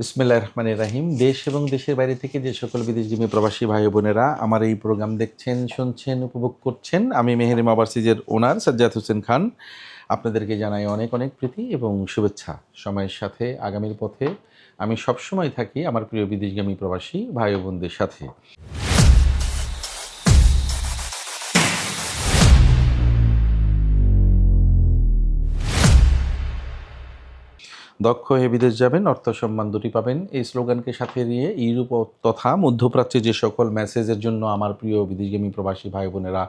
বিসমিল্লাহ রহমান রাহিম। দেশ এবং দেশের বাইরে থেকে যে সকল বিদেশজীবী প্রবাসী ভাই বোনেরা আমার এই প্রোগ্রাম দেখছেন, শুনছেন, উপভোগ করছেন, আমি মেহেরিম ওভারসিজের ওনার সাজ্জাদ হোসেন খান। আপনাদেরকে জানাই অনেক অনেক প্রীতি এবং শুভেচ্ছা। সময়ের সাথে, আগামীর পথে আমি সবসময় থাকি আমার প্রিয় বিদেশগামী প্রবাসী ভাই বোনদের সাথে। দক্ষ হয়ে বিদেশ যাবেন, অর্থ সম্মান দুটি পাবেন। এই স্লোগানকে সাথে নিয়ে ইউরোপ তথা মধ্যপ্রাচ্যে যে সকল মেসেজের জন্য আমার প্রিয় বিদেশগামী প্রবাসী ভাই বোনেরা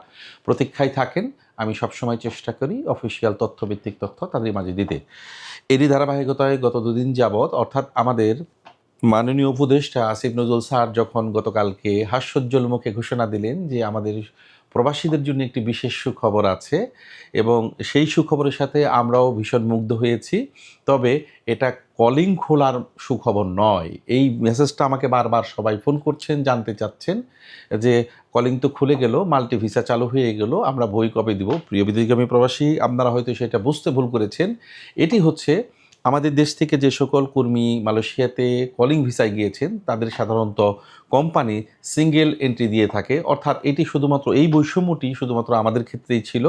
প্রতীক্ষায় থাকেন, আমি সবসময় চেষ্টা করি অফিসিয়াল তথ্যভিত্তিক তথ্য তাদের মাঝে দিতে। এরই ধারাবাহিকতায় গত দুদিন যাবৎ, অর্থাৎ আমাদের মাননীয় উপদেষ্টা আসিফ নজরুল স্যার যখন গতকালকে হাস্যোজ্জ্বল মুখে ঘোষণা দিলেন যে আমাদের প্রবাসীদের জন্য একটি বিশেষ সুখবর আছে এবং সেই সুখবরের সাথে আমরাও ভীষণ মুগ্ধ হয়েছি। তবে এটা কলিং খোলার সুখবর নয়। এই মেসেজটা আমাকে বারবার সবাই ফোন করছেন, জানতে চাচ্ছেন যে কলিং তো খুলে গেল, মাল্টি ভিসা চালু হয়ে গেল, আমরা বই কবে দিব? প্রিয় বিদেশগামী প্রবাসী, আপনারা হয়তো সেটা বুঝতে ভুল করেছেন। এটি হচ্ছে আমাদের দেশ থেকে যে সকল কর্মী মালয়েশিয়াতে কলিং ভিসায় গিয়েছেন, তাদের সাধারণত কোম্পানি সিঙ্গেল এন্ট্রি দিয়ে থাকে। অর্থাৎ এটি শুধুমাত্র এই বৈষম্যটি শুধুমাত্র আমাদের ক্ষেত্রেই ছিল।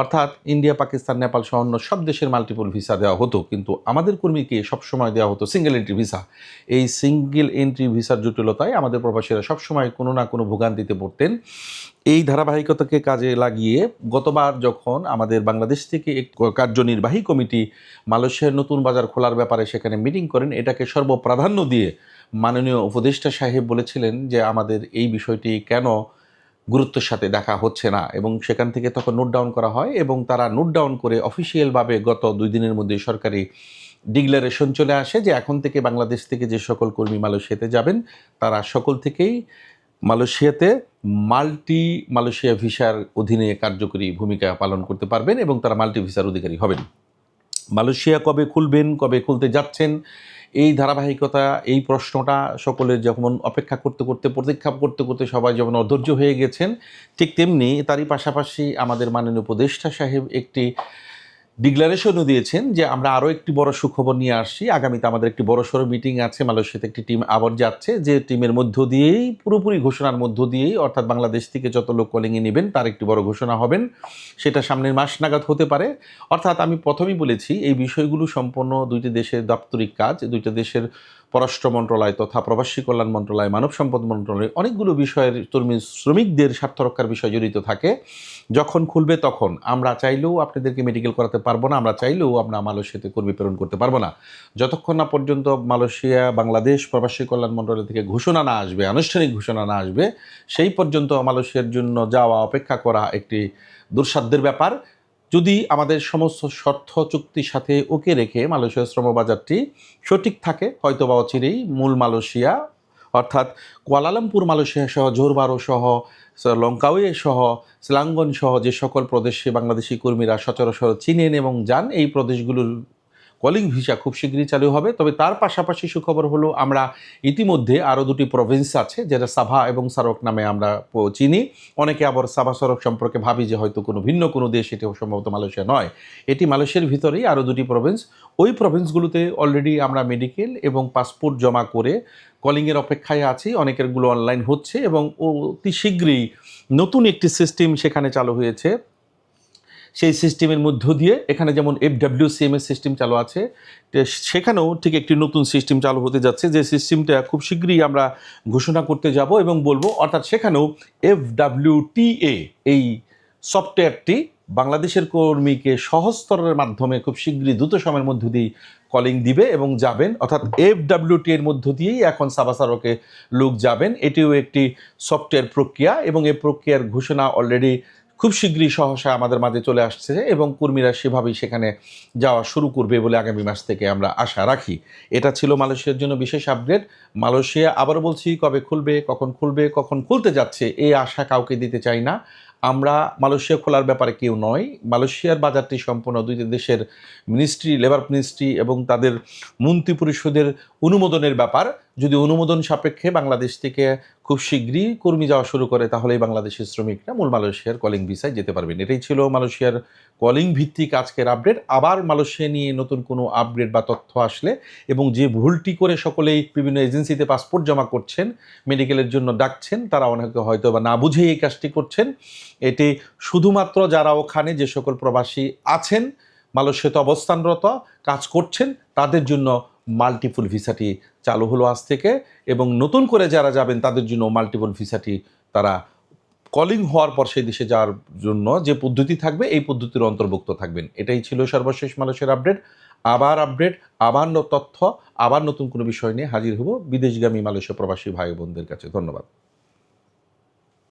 অর্থাৎ ইন্ডিয়া, পাকিস্তান, নেপাল সহ অন্য সব দেশের মাল্টিপল ভিসা দেওয়া হতো। কিন্তু আমাদের কর্মীকে সবসময় দেওয়া হতো সিঙ্গেল এন্ট্রি ভিসা এই সিঙ্গেল এন্ট্রি ভিসার জটিলতায় আমাদের প্রবাসীরা সবসময় কোনো না কোনো ভোগান্তিতে পড়তেন। এই ধারাবাহিকতাকে কাজে লাগিয়ে গতবার যখন আমাদের বাংলাদেশ থেকে এক কার্যনির্বাহী কমিটি মালয়েশিয়ার নতুন বাজার খোলার ব্যাপারে সেখানে মিটিং করেন, এটাকে সর্বপ্রাধান্য দিয়ে মাননীয় উপদেষ্টা সাহেব বলেছিলেন যে আমাদের এই বিষয়টি কেন গুরুত্বের সাথে দেখা হচ্ছে না এবং সেখান থেকে তখন নোট ডাউন করা হয় এবং তারা নোট ডাউন করে অফিসিয়ালভাবে গত দুই দিনের মধ্যে সরকারি ডিক্লারেশন চলে আসে যে এখন থেকে বাংলাদেশ থেকে যে সকল কর্মী মালয়েশিয়াতে যাবেন, তারা সকল থেকেই মালয়েশিয়াতে মাল্টি মালয়েশিয়া ভিসার অধীনে কার্যকরী ভূমিকা পালন করতে পারবেন এবং তারা মাল্টি ভিসার অধিকারী হবেন। মালয়েশিয়া কবে খুলবেন, কবে খুলতে যাচ্ছেন, এই ধারাবাহিকতা, এই প্রশ্নটা সকলের যখন অপেক্ষা করতে করতে, প্রতীক্ষা করতে করতে সবাই যেমন অধৈর্য হয়ে গেছেন, ঠিক তেমনি তারই পাশাপাশি আমাদের মাননীয় উপদেষ্টা সাহেব একটি ডিক্লারেশনও দিয়েছেন যে আমরা আরও একটি বড় সুখবর নিয়ে আসছি। আগামীতে আমাদের একটি বড় সড়ো মিটিং আছে, মালয়েশিয়াতে একটি টিম আবার যাচ্ছে, যে টিমের মধ্য দিয়েই, পুরোপুরি ঘোষণার মধ্য দিয়েই, অর্থাৎ বাংলাদেশ থেকে যত লোক কলিংয়ে নেবেন, তার একটি বড় ঘোষণা হবেন। সেটা সামনের মাস নাগাদ হতে পারে। অর্থাৎ আমি প্রথমেই বলেছি, এই বিষয়গুলো সম্পন্ন দুইটি দেশের দাপ্তরিক কাজ, দুইটা দেশের পররাষ্ট্র মন্ত্রণালয় তথা প্রবাসী কল্যাণ মন্ত্রণালয়, মানব সম্পদ মন্ত্রণালয় অনেকগুলো বিষয়ের কর্মী শ্রমিকদের স্বার্থ রক্ষার বিষয় জড়িত থাকে। যখন খুলবে তখন আমরা চাইলেও আপনাদেরকে মেডিকেল করাতে পারব না, আমরা চাইলেও আমরা মালয়েশিয়াতে কর্মী প্রেরণ করতে পারব না। যতক্ষণ না পর্যন্ত মালয়েশিয়া, বাংলাদেশ প্রবাসী কল্যাণ মন্ত্রণালয় থেকে ঘোষণা না আসবে, আনুষ্ঠানিক ঘোষণা না আসবে, সেই পর্যন্ত মালয়েশিয়ার জন্য যাওয়া, অপেক্ষা করা একটি দুঃসাধ্যের ব্যাপার। যদি আমাদের সমস্ত শর্ত চুক্তির সাথে ওকে রেখে মালয়েশিয়ার শ্রমবাজারটি সঠিক থাকে হয়তো বা অচিরেই মূল মালয়েশিয়া, অর্থাৎ কুয়ালালামপুর মালয়েশিয়া সহ, জোরবারো সহ লঙ্কাওয়ে সহ স্লাঙ্গন সহ যে সকল প্রদেশে বাংলাদেশি কর্মীরা সচরাচর চিনেন এবং যান, এই প্রদেশগুলোর কলিং ভিসা খুব শীঘ্রই চালু হবে। তবে তার পাশাপাশি সুখবর হলো, আমরা ইতিমধ্যে আরও দুটি প্রভিন্স আছে, যেটা সাভা এবং সারক নামে আমরা চিনি। অনেকে আবার সাভা সারক সম্পর্কে ভাবি যে হয়তো কোনো ভিন্ন কোনো দেশ এটি সম্ভবত মালয়েশিয়া নয়। এটি মালয়েশিয়ার ভিতরেই আরও দুটি প্রভিন্স ওই প্রভিন্সগুলোতে অলরেডি আমরা মেডিকেল এবং পাসপোর্ট জমা করে কলিংয়ের অপেক্ষায় আছি। অনেকেরগুলো অনলাইন হচ্ছে এবং অতি শীঘ্রই নতুন একটি সিস্টেম সেখানে চালু হয়েছে। সেই সিস্টেমের মধ্য দিয়ে এখানে যেমন এফ ডাব্লিউ সিএমএস সিস্টেম চালু আছে সেখানেও ঠিক একটি নতুন সিস্টেম চালু হতে যাচ্ছে, যে সিস্টেমটা খুব শীঘ্রই আমরা ঘোষণা করতে যাব এবং বলব, অর্থাৎ সেখানেও এফ ডাব্লিউ টিএ এই সফটওয়্যারটি বাংলাদেশের কর্মীকে সহজ স্তরের মাধ্যমে খুব শীঘ্রই দ্রুত সময়ের মধ্য দিয়ে কলিং দিবে এবং যাবেন, অর্থাৎ এফ ডাব্লিউটি এর মধ্য দিয়েই এখন সাবাসারকে লোক যাবেন। এটিও একটি সফটওয়্যার প্রক্রিয়া এবং এই প্রক্রিয়ার ঘোষণা অলরেডি খুব শীঘ্রই সহসা আমাদের মাঝে চলে আসছে এবং কর্মীরা সেভাবেই সেখানে যাওয়া শুরু করবে বলে আগামী মাস থেকে আমরা আশা রাখি। এটা ছিল মালয়েশিয়ার জন্য বিশেষ আপডেট মালয়েশিয়া আবারও বলছি কবে খুলবে, কখন খুলবে, কখন খুলতে যাচ্ছে, এই আশা কাউকে দিতে চাই না। আমরা মালয়েশিয়া খোলার ব্যাপারে কেউ নয়। মালয়েশিয়ার বাজারটি সম্পূর্ণ দুই দেশের মিনিস্ট্রি লেবার মিনিস্ট্রি এবং তাদের মন্ত্রী পরিষদের অনুমোদনের ব্যাপার। যদি অনুমোদন সাপেক্ষে বাংলাদেশ থেকে খুব শীঘ্রই কর্মী যাওয়া শুরু করে তাহলে বাংলাদেশের শ্রমিকরা মূল মালয়েশিয়ার কলিং ভিসায় যেতে পারবেন। এটাই ছিল মালয়েশিয়ার কলিং ভিত্তিক আজকের আপডেট আবার মালয়েশিয়া নিয়ে নতুন কোনো আপডেট বা তথ্য আসলে এবং যে ভুলটি করে সকলেই বিভিন্ন এজেন্সিতে পাসপোর্ট জমা করছেন মেডিকেলের জন্য ডাকছেন, তারা অনেকে হয়তো বা না বুঝেই এই কাজটি করছেন। এটি শুধুমাত্র যারা ওখানে যে সকল প্রবাসী আছেন, মালয়েশিয়াতে অবস্থানরত, কাজ করছেন, তাদের জন্য মাল্টিপুল ভিসাটি চালু হলো আজ থেকে এবং নতুন করে যারা যাবেন, তাদের জন্য মাল্টিপল ভিসাটি তারা কলিং হওয়ার পর সেই দেশে যাওয়ার জন্য যে পদ্ধতি থাকবে, এই পদ্ধতির অন্তর্ভুক্ত থাকবেন। এটাই ছিল সর্বশেষ মানুষের আপডেট আবার আপডেট আবার তথ্য, আবার নতুন কোনো বিষয় নিয়ে হাজির হব বিদেশগামী মালয়েশিয়া প্রবাসী ভাই বোনদের কাছে। ধন্যবাদ।